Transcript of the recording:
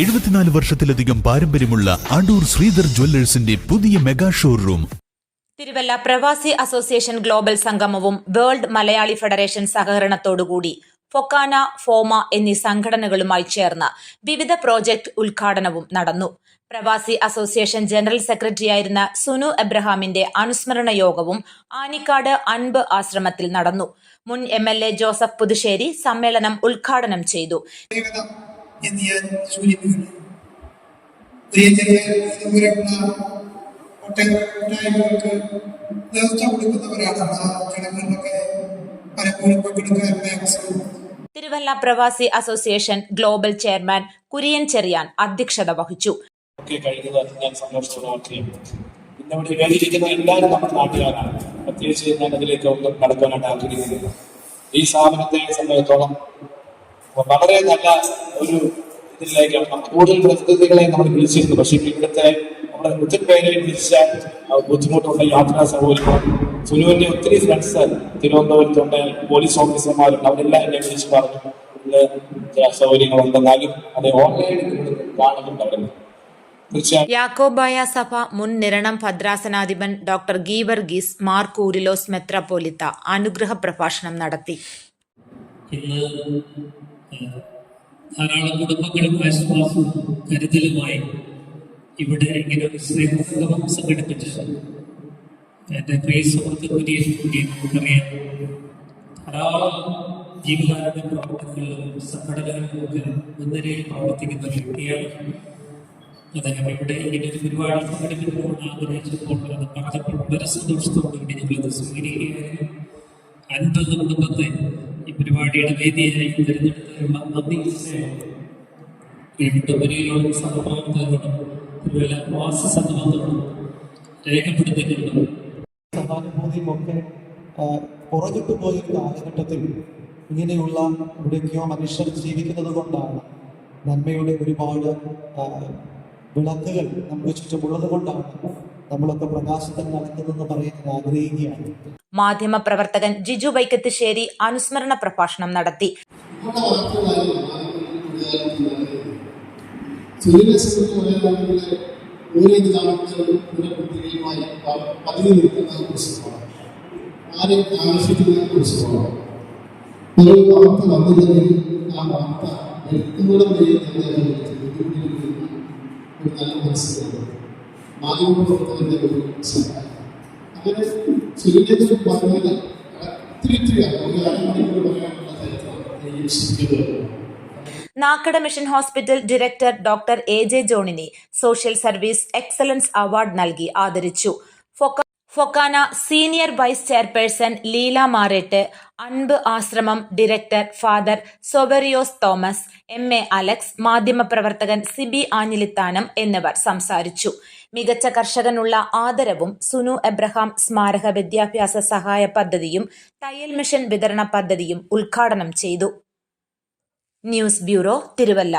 എഴുപത്തിനാല് വർഷത്തിലധികം പാരമ്പര്യമുള്ള അടൂർ ശ്രീധർ ജ്വല്ലേഴ്സിന്റെ പുതിയ മെഗാ ഷോറൂം. തിരുവല്ല പ്രവാസി അസോസിയേഷൻ ഗ്ലോബൽ സംഗമവും വേൾഡ് മലയാളി ഫെഡറേഷൻ സഹകരണത്തോടുകൂടി ഫൊക്കാന ഫോമ എന്നീ സംഘടനകളുമായി ചേർന്ന് വിവിധ പ്രോജക്ട് ഉദ്ഘാടനവും നടന്നു. പ്രവാസി അസോസിയേഷൻ ജനറൽ സെക്രട്ടറിയായിരുന്ന സുനു എബ്രഹാമിന്റെ അനുസ്മരണ യോഗവും ആനിക്കാട് അൻപ് ആശ്രമത്തിൽ നടന്നു. മുൻ M L A Joseph Puthussery സമ്മേളനം ഉദ്ഘാടനം ചെയ്തു. എന്ന് ഞാൻ സൂചിപ്പിക്കുന്നു. ഒട്ടേറെ നേതൃത്വം കൊടുക്കുന്നവരാണ് ആ ചടങ്ങുകളിലൊക്കെ പലപ്പോഴും Thiruvalla Pravasi association global chairman Kurian Cherian അധ്യക്ഷത വഹിച്ചു. ഒക്കെ കഴിഞ്ഞത് ഞാൻ സന്തോഷത്തോടെ ഓർക്കുകയും ഇന്ന് ഇവിടെ വേദിയിരിക്കുന്ന എല്ലാവരും നമ്മുടെ നാട്ടുകാരാണ്. പ്രത്യേകിച്ച് ഞാൻ അതിലേക്ക് ഒന്നും നടക്കാനായിട്ട് ആഗ്രഹിക്കുന്നില്ല. ഈ സ്ഥാപനത്തെ സംബന്ധിച്ചിടത്തോളം വളരെ നല്ല ഒരു ഇതിലേക്കാണ് കൂടുതൽ പ്രതിനിധികളെ നമ്മൾ വിളിച്ചിരുന്നു. പക്ഷേ ഇവിടുത്തെ നമ്മുടെ ഒത്തിരി പേരെ വിളിച്ച ബുദ്ധിമുട്ടുള്ള യാത്രാ സൗകര്യം സുനുവിന്റെ ഒത്തിരി ഫ്രണ്ട്സ് തിരുവനന്തപുരത്തുണ്ട് പോലീസ് ഓഫീസർമാരുണ്ട് അവരെല്ലാം എന്നെ വിളിച്ച് പറഞ്ഞു. യാക്കോബായ സഭ മുൻ നിരണം ഭദ്രാസനാധിപൻ ഡോക്ടർ ഗീവർഗീസ് മാർ കൂരിലോസ് മെത്രാപ്പോലിത്ത അനുഗ്രഹ പ്രഭാഷണം നടത്തി. ഇന്ന് ധാരാളം കുടുംബങ്ങളും ആശ്വാസവും കരുതലുമായി ഇവിടെ ഇങ്ങനെ ഒരു സ്നേഹസംഗമം സംഘടിപ്പിച്ചിട്ടുണ്ട് എന്റെ പ്രിയ സുഹൃത്ത് പുതിയ ധാരാളം ജീവകാരുണ്യ പ്രവർത്തനങ്ങളിലും സംഘടനകളിലും മുൻനിരയിൽ പ്രവർത്തിക്കുന്ന വ്യക്തിയാണ്. അദ്ദേഹം ഇവിടെ ഇങ്ങനെ ഒരു പരിപാടി സംഘടിപ്പിക്കുമ്പോൾ ആഗ്രഹിച്ചപ്പോൾ അത് പറഞ്ഞപ്പോൾ വളരെ സന്തോഷത്തോടുകൂടി ഞങ്ങളത് സ്വീകരിക്കുകയായിരുന്നു. അൻപത് കുടുംബത്തെ ഈ പരിപാടിയുടെ വേദിയായി തിരഞ്ഞെടുത്തതിനുള്ള നന്ദി. സ്നേഹം സഹഭാഗത്തോടും തിരുവല്ല വാസ സംഗമത്തോടും രേഖപ്പെടുത്തിയിട്ടുണ്ട്. സഹാനുഭൂതിയുമൊക്കെ പുറകിട്ടു ആ, കാലഘട്ടത്തിൽ ഇങ്ങനെയുള്ള ഇവിടേക്കോ മനുഷ്യർ ജീവിക്കുന്നത് കൊണ്ടാണ് നന്മയുടെ ഒരുപാട് വിളക്കുകൾ നമുക്ക് ചുറ്റുമുള്ളത് കൊണ്ടാണ്. നമ്മളൊക്കെ പ്രകാശത്തിൽ നടക്കുന്നതെന്ന് പറയാൻ ഞാൻ ആഗ്രഹിക്കുകയാണ്. മാധ്യമപ്രവർത്തകൻ ജിജു വൈക്കത്തുശ്ശേരി അനുസ്മരണ പ്രഭാഷണം നടത്തി. ഓരോ പതിവ് നിൽക്കുന്ന ഒരു പുസ്തകമാണ് ആരെയും ആകർഷിക്കുന്ന ഒരു ഒരു വാർത്ത വന്നില്ലെങ്കിൽ ആ വാർത്ത എടുക്കുന്നതും വരെ നമ്മളെ ബുദ്ധിമുട്ടിയിരിക്കുന്ന ഒരു നല്ല മനസ്സിലാണ് മാധ്യമപ്രവർത്തകരുടെ ഒരു സഹായം അങ്ങനെ സൂര്യനെ പറഞ്ഞത് ഒത്തിരി ഒത്തിരി അരമണിക്കൂർ പറയാനുള്ള Nakkada mission hospital director doctor A J ജോണിനെ social service excellence award നൽകി ആദരിച്ചു. Fokana senior vice chairperson Leela Marett Anpu Ashramam director father Sobarios Thomas M A Alex മാധ്യമപ്രവർത്തകൻ സിബി ആഞ്ഞിലിത്താനം എന്നിവർ സംസാരിച്ചു. മികച്ച കർഷകനുള്ള ആദരവും സുനു എബ്രഹാം സ്മാരക വിദ്യാഭ്യാസ സഹായ പദ്ധതിയും തയ്യൽ മിഷൻ വിതരണ പദ്ധതിയും ഉദ്ഘാടനം ചെയ്തു. News bureau Thiruvalla.